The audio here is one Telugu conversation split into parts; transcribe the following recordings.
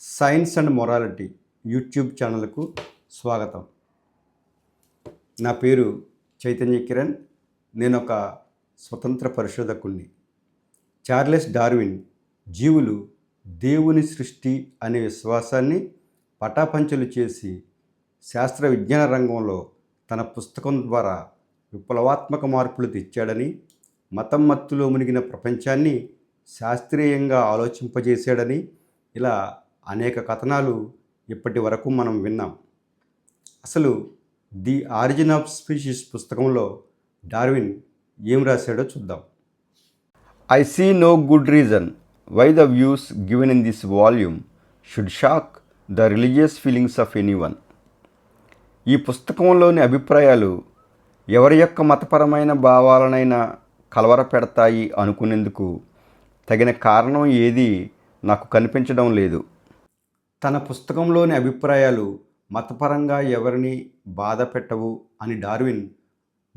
సైన్స్ అండ్ మొరాలిటీ యూట్యూబ్ ఛానల్కు స్వాగతం. నా పేరు చైతన్య కిరణ్. నేను ఒక స్వతంత్ర పరిశోధకుణ్ణి. చార్లెస్ డార్విన్ జీవులు దేవుని సృష్టి అనే విశ్వాసాన్ని పటాపంచలు చేసి శాస్త్ర విజ్ఞాన రంగంలో తన పుస్తకం ద్వారా విప్లవాత్మక మార్పులు తెచ్చాడని మతం మత్తులో మునిగిన ప్రపంచాన్ని శాస్త్రీయంగా ఆలోచింపజేశాడని ఇలా అనేక కథనాలు ఇప్పటి వరకు మనం విన్నాం. అసలు ది ఆరిజిన్ ఆఫ్ స్పీషీస్ పుస్తకంలో డార్విన్ ఏం రాశాడో చూద్దాం. I see no good reason why the views given in this volume should shock the religious feelings of any one ఈ పుస్తకంలోని అభిప్రాయాలు ఎవరి యొక్క మతపరమైన భావాలనైనా కలవరపెడతాయి అనుకునేందుకు తగిన కారణం ఏది నాకు కనిపించడం లేదు. తన పుస్తకంలోని అభిప్రాయాలు మతపరంగా ఎవరిని బాధ పెట్టవు అని డార్విన్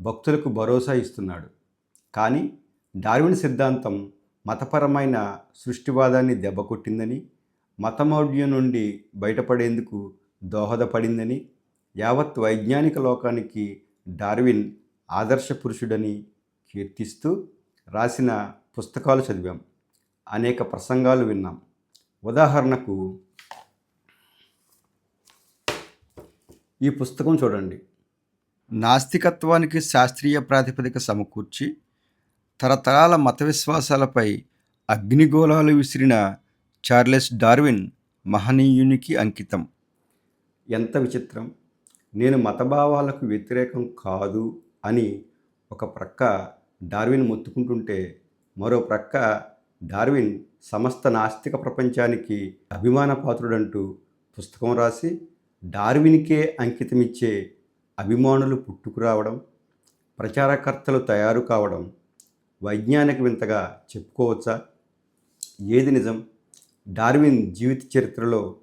భక్తులకు భరోసా ఇస్తున్నాడు. కానీ డార్విన్ సిద్ధాంతం మతపరమైన సృష్టివాదాన్ని దెబ్బకొట్టిందని మతమౌఢ్యం నుండి బయటపడేందుకు దోహదపడిందని యావత్ వైజ్ఞానిక లోకానికి డార్విన్ ఆదర్శ పురుషుడని కీర్తిస్తూ రాసిన పుస్తకాలు చదివాం. అనేక ప్రసంగాలు విన్నాం. ఉదాహరణకు ఈ పుస్తకం చూడండి. నాస్తికత్వానికి శాస్త్రీయ ప్రాతిపదిక సమకూర్చి తరతరాల మత విశ్వాసాలపై అగ్నిగోళాలు విసిరిన చార్లెస్ డార్విన్ మహనీయునికి అంకితం. ఎంత విచిత్రం! నేను మతభావాలకు వ్యతిరేకం కాదు అని ఒక ప్రక్క డార్విన్ మొత్తుకుంటుంటే మరో ప్రక్క డార్విన్ సమస్త నాస్తిక ప్రపంచానికి అభిమానపాత్రుడంటూ పుస్తకం రాసి డార్విన్కే అంకితమిచ్చే అభిమానులు పుట్టుకురావడం ప్రచారకర్తలు తయారు కావడం వైజ్ఞానిక వింతగా చెప్పుకోవచ్చా? ఏది నిజం? డార్విన్ జీవిత చరిత్రలో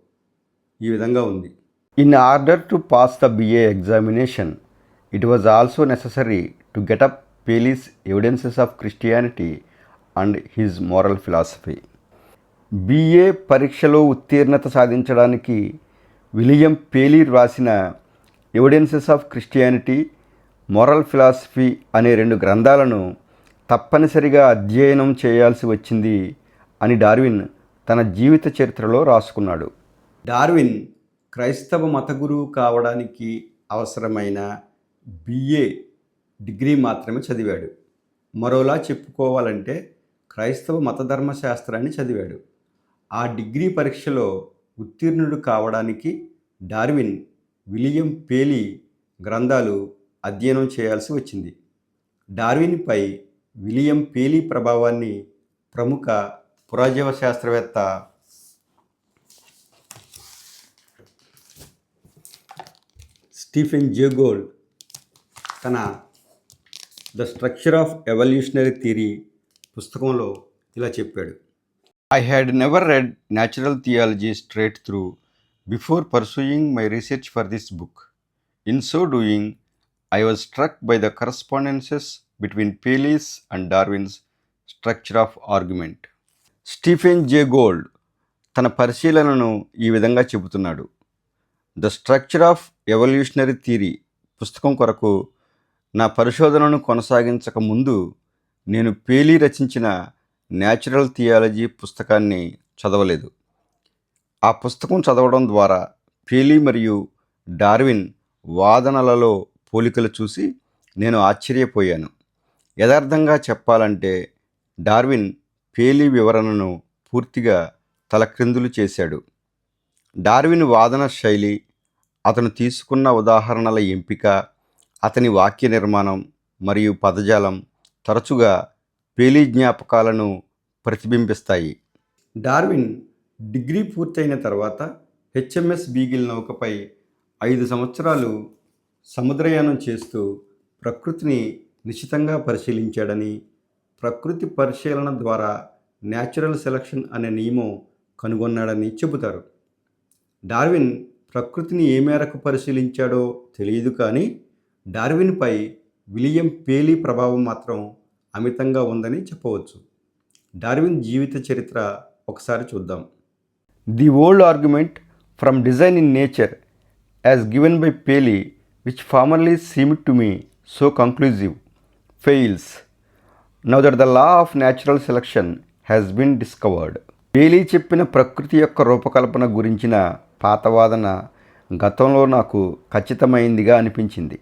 ఈ విధంగా ఉంది. In order to pass the BA examination it was also necessary to get up Paley's evidences of Christianity and his moral philosophy. BA పరీక్షలో ఉత్తీర్ణత సాధించడానికి విలియం పేలీ రాసిన evidences of Christianity moral philosophy అనే రెండు గ్రంథాలను తప్పనిసరిగా అధ్యయనం చేయాల్సి వచ్చింది అని డార్విన్ తన జీవిత చరిత్రలో రాసుకున్నాడు. డార్విన్ క్రైస్తవ మత గురువు కావడానికి అవసరమైన బిఏ డిగ్రీ మాత్రమే చదివాడు. మరోలా చెప్పుకోవాలంటే క్రైస్తవ మతధర్మశాస్త్రాన్ని చదివాడు. ఆ డిగ్రీ పరీక్షలో ఉత్తీర్ణుడు కావడానికి డార్విన్ విలియం పేలీ గ్రంథాలు అధ్యయనం చేయాల్సి వచ్చింది. డార్విన్పై విలియం పేలీ ప్రభావాన్ని ప్రముఖ పురాజీవ శాస్త్రవేత్త స్టీఫెన్ జేగోల్డ్ తన the structure of evolutionary theory పుస్తకంలో ఇలా చెప్పాడు. I had never read natural theology straight through before pursuing my research for this book in so doing I was struck by the correspondences between Paley's and Darwin's structure of argument Stephen J Gould తన పరిశీలనను ఈ విధంగా చెబుతున్నాడు. The structure of evolutionary theory పుస్తకం కొరకు నా పరిశోధనను కొనసాగించక ముందు నేను పేలీ రచించిన న్యాచురల్ థియాలజీ పుస్తకాన్ని చదవలేదు. ఆ పుస్తకం చదవడం ద్వారా పేలీ మరియు డార్విన్ వాదనలలో పోలికలు చూసి నేను ఆశ్చర్యపోయాను. యథార్థంగా చెప్పాలంటే డార్విన్ పేలీ వివరణను పూర్తిగా తలక్రిందులు చేశాడు. డార్విన్ వాదన శైలి అతను తీసుకున్న ఉదాహరణల ఎంపిక అతని వాక్య నిర్మాణం మరియు పదజాలం తరచుగా పేలీ జ్ఞాపకాలను ప్రతిబింబిస్తాయి. డార్విన్ డిగ్రీ పూర్తయిన తర్వాత హెచ్ఎంఎస్ బీగిల్ నౌకపై ఐదు సంవత్సరాలు సముద్రయానం చేస్తూ ప్రకృతిని నిశితంగా పరిశీలించాడని ప్రకృతి పరిశీలన ద్వారా న్యాచురల్ సెలక్షన్ అనే నియమం కనుగొన్నాడని చెబుతారు. డార్విన్ ప్రకృతిని ఏ మేరకు పరిశీలించాడో తెలియదు కానీ డార్విన్పై విలియం పేలీ ప్రభావం మాత్రం అమితంగా ఉందని చెప్పవచ్చు. డార్విన్ జీవిత చరిత్ర ఒకసారి చూద్దాం. The old argument from design in nature as given by Paley which formerly seemed to me so conclusive fails. Now that the law of natural selection has been discovered. Paley చెప్పిన ప్రకృతి యొక్క రూపకల్పన గురించిన పాతవాదన గతంలో నాకు ఖచ్చితమైందిగా అనిపించింది.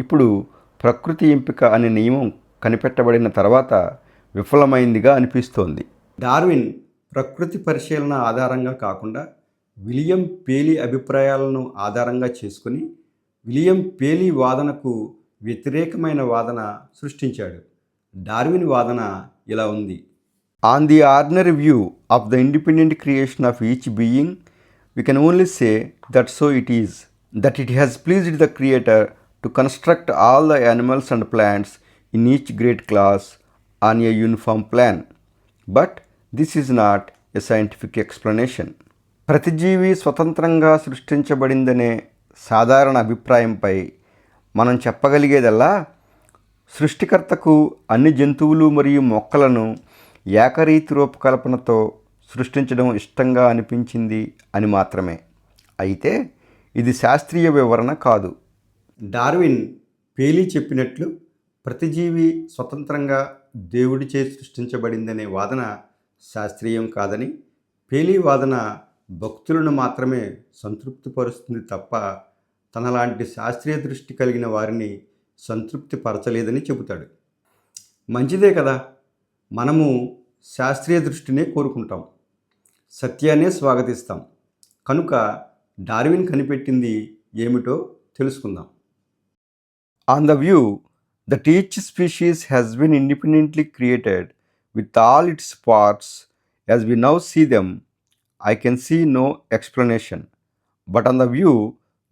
ఇప్పుడు ప్రకృతి ఎంపిక అనే నియమం కనిపెట్టబడిన తర్వాత విఫలమైందిగా అనిపిస్తోంది. డార్విన్ ప్రకృతి పరిశీలన ఆధారంగా కాకుండా విలియం పేలీ అభిప్రాయాలను ఆధారంగా చేసుకుని విలియం పేలీ వాదనకు వ్యతిరేకమైన వాదన సృష్టించాడు. డార్విన్ వాదన ఇలా ఉంది. On the ordinary view of the independent creation of each being we can only say that so it is that it has pleased the creator to construct all the animals and plants in each grade class on a uniform plan. But this is not a scientific explanation. ప్రతిజీవి స్వతంత్రంగా సృష్టించబడిందనే సాధారణ అభిప్రాయంపై మనం చెప్పగలిగేదల్లా సృష్టికర్తకు అన్ని జంతువులు మరియు మొక్కలను ఏకరీతి రూపకల్పనతో సృష్టించడం ఇష్టంగా అనిపించింది అని మాత్రమే అయితే ఇది శాస్త్రీయ వివరణ కాదు డార్విన్ పేలీ చెప్పినట్లు ప్రతిజీవి స్వతంత్రంగా స్వతంత్రంగా దేవుడిచే సృష్టించబడిందనే వాదన శాస్త్రీయం కాదని పేలీ వాదన భక్తులను మాత్రమే సంతృప్తిపరుస్తుంది తప్ప తనలాంటి శాస్త్రీయ దృష్టి కలిగిన వారిని సంతృప్తి పరచలేదని చెబుతాడు. మంచిదే కదా మనము శాస్త్రీయ దృష్టినే కోరుకుంటాం సత్యాన్నే స్వాగతిస్తాం. కనుక డార్విన్ కనిపెట్టింది ఏమిటో తెలుసుకుందాం. On the view that each species has been independently created with all its parts as we now see them I can see no explanation but on the view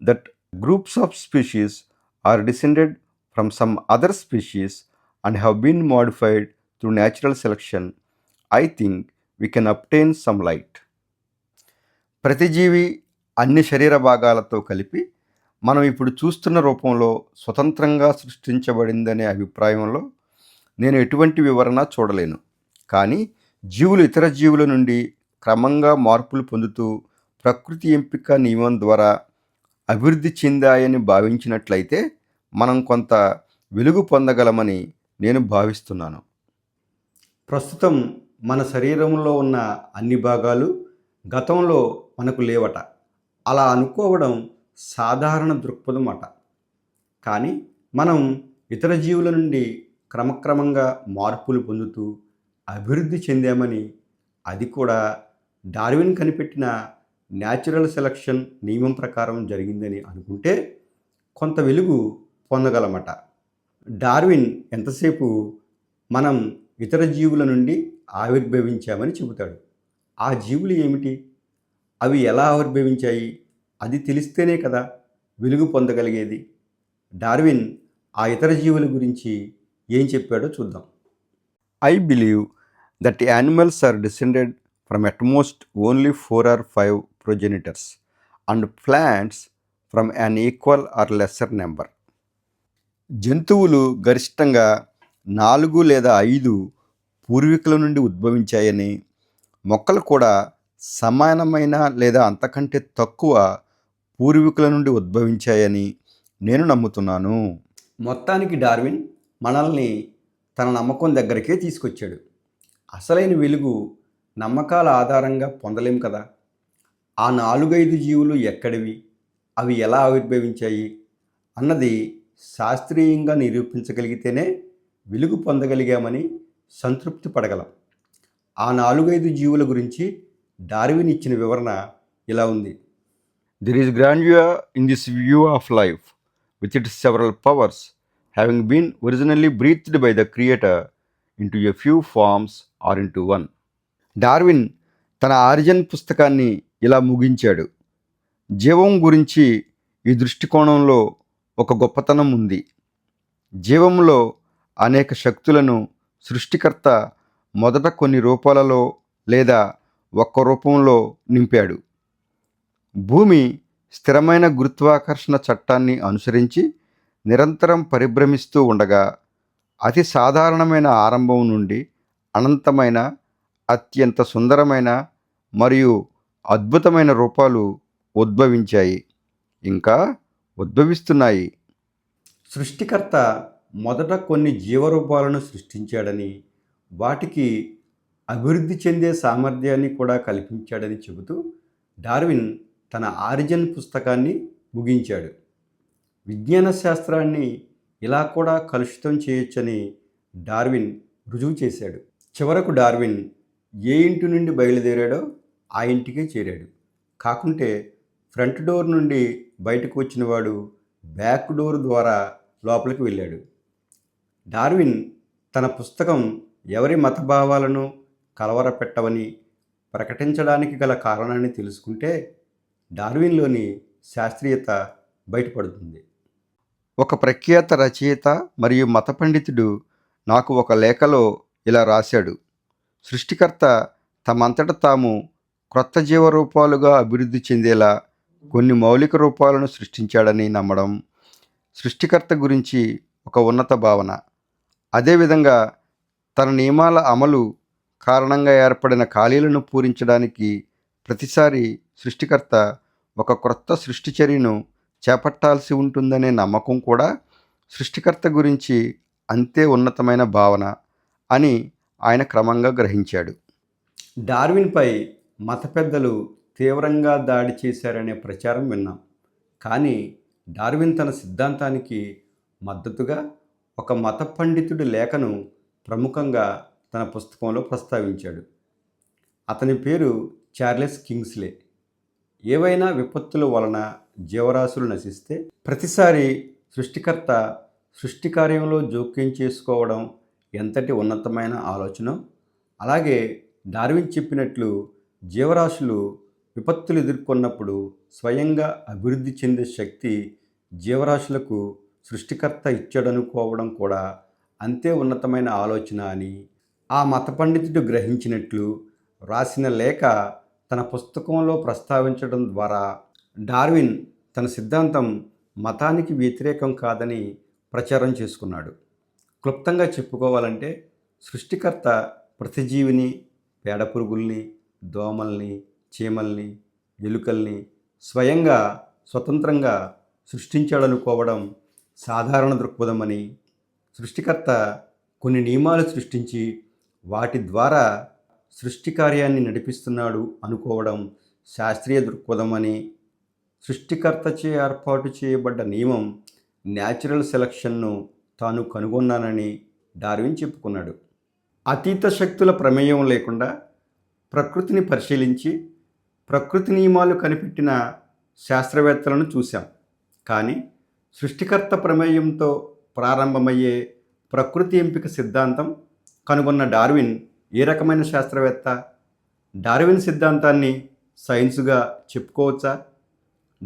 that groups of species are descended from some other species and have been modified through natural selection I think we can obtain some light ప్రతి జీవి అన్ని శరీర భాగాలతో కలిపి మనం ఇప్పుడు చూస్తున్న రూపంలో స్వతంత్రంగా సృష్టించబడిందనే అభిప్రాయంలో నేను ఎటువంటి వివరణ చూడలేను. కానీ జీవులు ఇతర జీవుల నుండి క్రమంగా మార్పులు పొందుతూ ప్రకృతి ఎంపిక నియమం ద్వారా అభివృద్ధి చెందాయని భావించినట్లయితే మనం కొంత వెలుగు పొందగలమని నేను భావిస్తున్నాను. ప్రస్తుతం మన శరీరంలో ఉన్న అన్ని భాగాలు గతంలో మనకు లేవట. అలా అనుకోవడం సాధారణ దృక్పథం అట కానీ మనం ఇతర జీవుల నుండి క్రమక్రమంగా మార్పులు పొందుతూ అభివృద్ధి చెందామని అది కూడా డార్విన్ కనిపెట్టిన న్యాచురల్ సెలక్షన్ నియమం ప్రకారం జరిగిందని అనుకుంటే కొంత వెలుగు పొందగలమట. డార్విన్ ఎంతసేపు మనం ఇతర జీవుల నుండి ఆవిర్భవించామని చెబుతాడు. ఆ జీవులు ఏమిటి? అవి ఎలా ఆవిర్భవించాయి? అది తెలిస్తేనే కదా వెలుగు పొందగలిగేది. డార్విన్ ఆ ఇతర జీవుల గురించి ఏం చెప్పాడో చూద్దాం. I believe that animals are descended from at most only four or five progenitors and plants from an equal or lesser number. జంతువులు గరిష్టంగా నాలుగు లేదా ఐదు పూర్వీకుల నుండి ఉద్భవించాయని మొక్కలు కూడా సమానమైన లేదా అంతకంటే తక్కువ పూర్వీకుల నుండి ఉద్భవించాయని నేను నమ్ముతున్నాను. మొత్తానికి డార్విన్ మనల్ని తన నమ్మకం దగ్గరికే తీసుకొచ్చాడు. అసలైన వెలుగు నమ్మకాల ఆధారంగా పొందలేం కదా. ఆ నాలుగైదు జీవులు ఎక్కడివి? అవి ఎలా ఆవిర్భవించాయి? అన్నది శాస్త్రీయంగా నిరూపించగలిగితేనే వెలుగు పొందగలిగామని సంతృప్తి పడగలం. ఆ నాలుగైదు జీవుల గురించి డార్విన్ ఇచ్చిన వివరణ ఇలా ఉంది. There is grandeur in this view of life with it several powers having been originally breathed by the creator into a few forms or into one Darwin తన ఆరిజన్ పుస్తకాన్ని ఇలా ముగించాడు. జీవం గురించి ఈ దృష్టికోణంలో ఒక గొప్పతనం ఉంది. జీవంలో అనేక శక్తులను సృష్టికర్త మొదట కొన్ని రూపాలలో లేదా ఒక్క రూపంలో నింపాడు. భూమి స్థిరమైన గురుత్వాకర్షణ చట్టాన్ని అనుసరించి నిరంతరం పరిభ్రమిస్తూ ఉండగా అతి సాధారణమైన ఆరంభం నుండి అనంతమైన అత్యంత సుందరమైన మరియు అద్భుతమైన రూపాలు ఉద్భవించాయి ఇంకా ఉద్భవిస్తున్నాయి. సృష్టికర్త మొదట కొన్ని జీవరూపాలను సృష్టించాడని వాటికి అభివృద్ధి చెందే సామర్థ్యాన్ని కూడా కల్పించాడని చెబుతూ డార్విన్ తన ఆరిజిన్ పుస్తకాన్ని ముగించాడు. విజ్ఞాన శాస్త్రాన్ని ఇలా కూడా కలుషితం చేయొచ్చని డార్విన్ రుజువు చేశాడు. చివరకు డార్విన్ ఏ ఇంటి నుండి బయలుదేరాడో ఆ ఇంటికే చేరాడు. కాకుంటే ఫ్రంట్ డోర్ నుండి బయటకు వచ్చినవాడు బ్యాక్ డోర్ ద్వారా లోపలికి వెళ్ళాడు. డార్విన్ తన పుస్తకం ఎవరి మతభావాలను కలవరపెట్టవని ప్రకటించడానికి గల కారణాన్ని తెలుసుకుంటే డార్విన్లోని శాస్త్రీయత బయటపడుతుంది. ఒక ప్రఖ్యాత రచయిత మరియు మత పండితుడు నాకు ఒక లేఖలో ఇలా రాశాడు. సృష్టికర్త తమంతట తాము క్రొత్త జీవరూపాలుగా అభివృద్ధి చెందేలా కొన్ని మౌలిక రూపాలను సృష్టించాడని నమ్మడం సృష్టికర్త గురించి ఒక ఉన్నత భావన. అదేవిధంగా తన నియమాల అమలు కారణంగా ఏర్పడిన ఖాళీలను పూరించడానికి ప్రతిసారి సృష్టికర్త ఒక క్రొత్త సృష్టి చర్యను చేపట్టాల్సి ఉంటుందనే నమ్మకం కూడా సృష్టికర్త గురించి అంతే ఉన్నతమైన భావన అని ఆయన క్రమంగా గ్రహించాడు. డార్విన్పై మత పెద్దలు తీవ్రంగా దాడి చేశారనే ప్రచారం విన్నాం. కానీ డార్విన్ తన సిద్ధాంతానికి మద్దతుగా ఒక మత పండితుడి లేఖను ప్రముఖంగా తన పుస్తకంలో ప్రస్తావించాడు. అతని పేరు చార్లెస్ కింగ్స్లే. ఏవైనా విపత్తుల వలన జీవరాశులు నశిస్తే ప్రతిసారి సృష్టికర్త సృష్టి కార్యంలో జోక్యం చేసుకోవడం ఎంతటి ఉన్నతమైన ఆలోచన? అలాగే డార్విన్ చెప్పినట్లు జీవరాశులు విపత్తులు ఎదుర్కొన్నప్పుడు స్వయంగా అభివృద్ధి చెందే శక్తి జీవరాశులకు సృష్టికర్త ఇచ్చాడనుకోవడం కూడా అంతే ఉన్నతమైన ఆలోచన అని ఆ మత పండితుడు గ్రహించినట్లు రాసిన లేఖ తన పుస్తకంలో ప్రస్తావించడం ద్వారా డార్విన్ తన సిద్ధాంతం మతానికి వ్యతిరేకం కాదని ప్రచారం చేసుకున్నాడు. క్లుప్తంగా చెప్పుకోవాలంటే సృష్టికర్త ప్రతిజీవిని పేడపురుగుల్ని పేడ పురుగుల్ని దోమల్ని చీమల్ని ఎలుకల్ని స్వయంగా స్వతంత్రంగా సృష్టించాడనుకోవడం సాధారణ దృక్పథమని సృష్టికర్త కొన్ని నియమాలు సృష్టించి వాటి ద్వారా సృష్టి కార్యాన్ని నడిపిస్తున్నాడు అనుకోవడం శాస్త్రీయ దృక్పథమని సృష్టికర్తచే ఏర్పాటు చేయబడ్డ నియమం న్యాచురల్ సెలక్షన్ను తాను కనుగొన్నానని డార్విన్ చెప్పుకున్నాడు. అతీత శక్తుల ప్రమేయం లేకుండా ప్రకృతిని పరిశీలించి ప్రకృతి నియమాలు కనిపెట్టిన శాస్త్రవేత్తలను చూశాం. కానీ సృష్టికర్త ప్రమేయంతో ప్రారంభమయ్యే ప్రకృతి ఎంపిక సిద్ధాంతం కనుగొన్న డార్విన్ ఏ రకమైన శాస్త్రవేత్త డార్విన్ సిద్ధాంతాన్ని సైన్సుగా చెప్పుకోవచ్చా?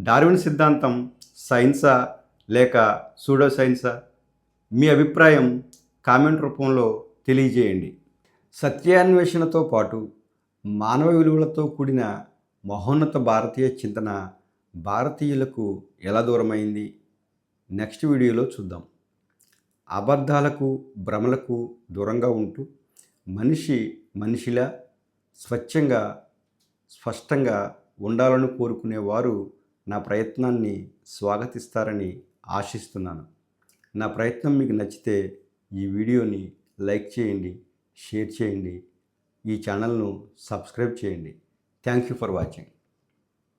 డార్విన్ సిద్ధాంతం సైన్సా లేక సూడో సైన్సా? మీ అభిప్రాయం కామెంట్ రూపంలో తెలియజేయండి. సత్యాన్వేషణతో పాటు మానవ విలువలతో కూడిన మహోన్నత భారతీయ చింతన భారతీయులకు ఎలా దూరమైంది? నెక్స్ట్ వీడియోలో చూద్దాం. అబద్ధాలకు భ్రమలకు దూరంగా ఉంటూ మనిషి మనిషిలా స్వచ్ఛంగా స్పష్టంగా ఉండాలని కోరుకునేవారు నా ప్రయత్నాన్ని స్వాగతిస్తారని ఆశిస్తున్నాను. నా ప్రయత్నం మీకు నచ్చితే ఈ వీడియోని లైక్ చేయండి షేర్ చేయండి ఈ ఛానల్ను సబ్స్క్రైబ్ చేయండి. Thank you for watching.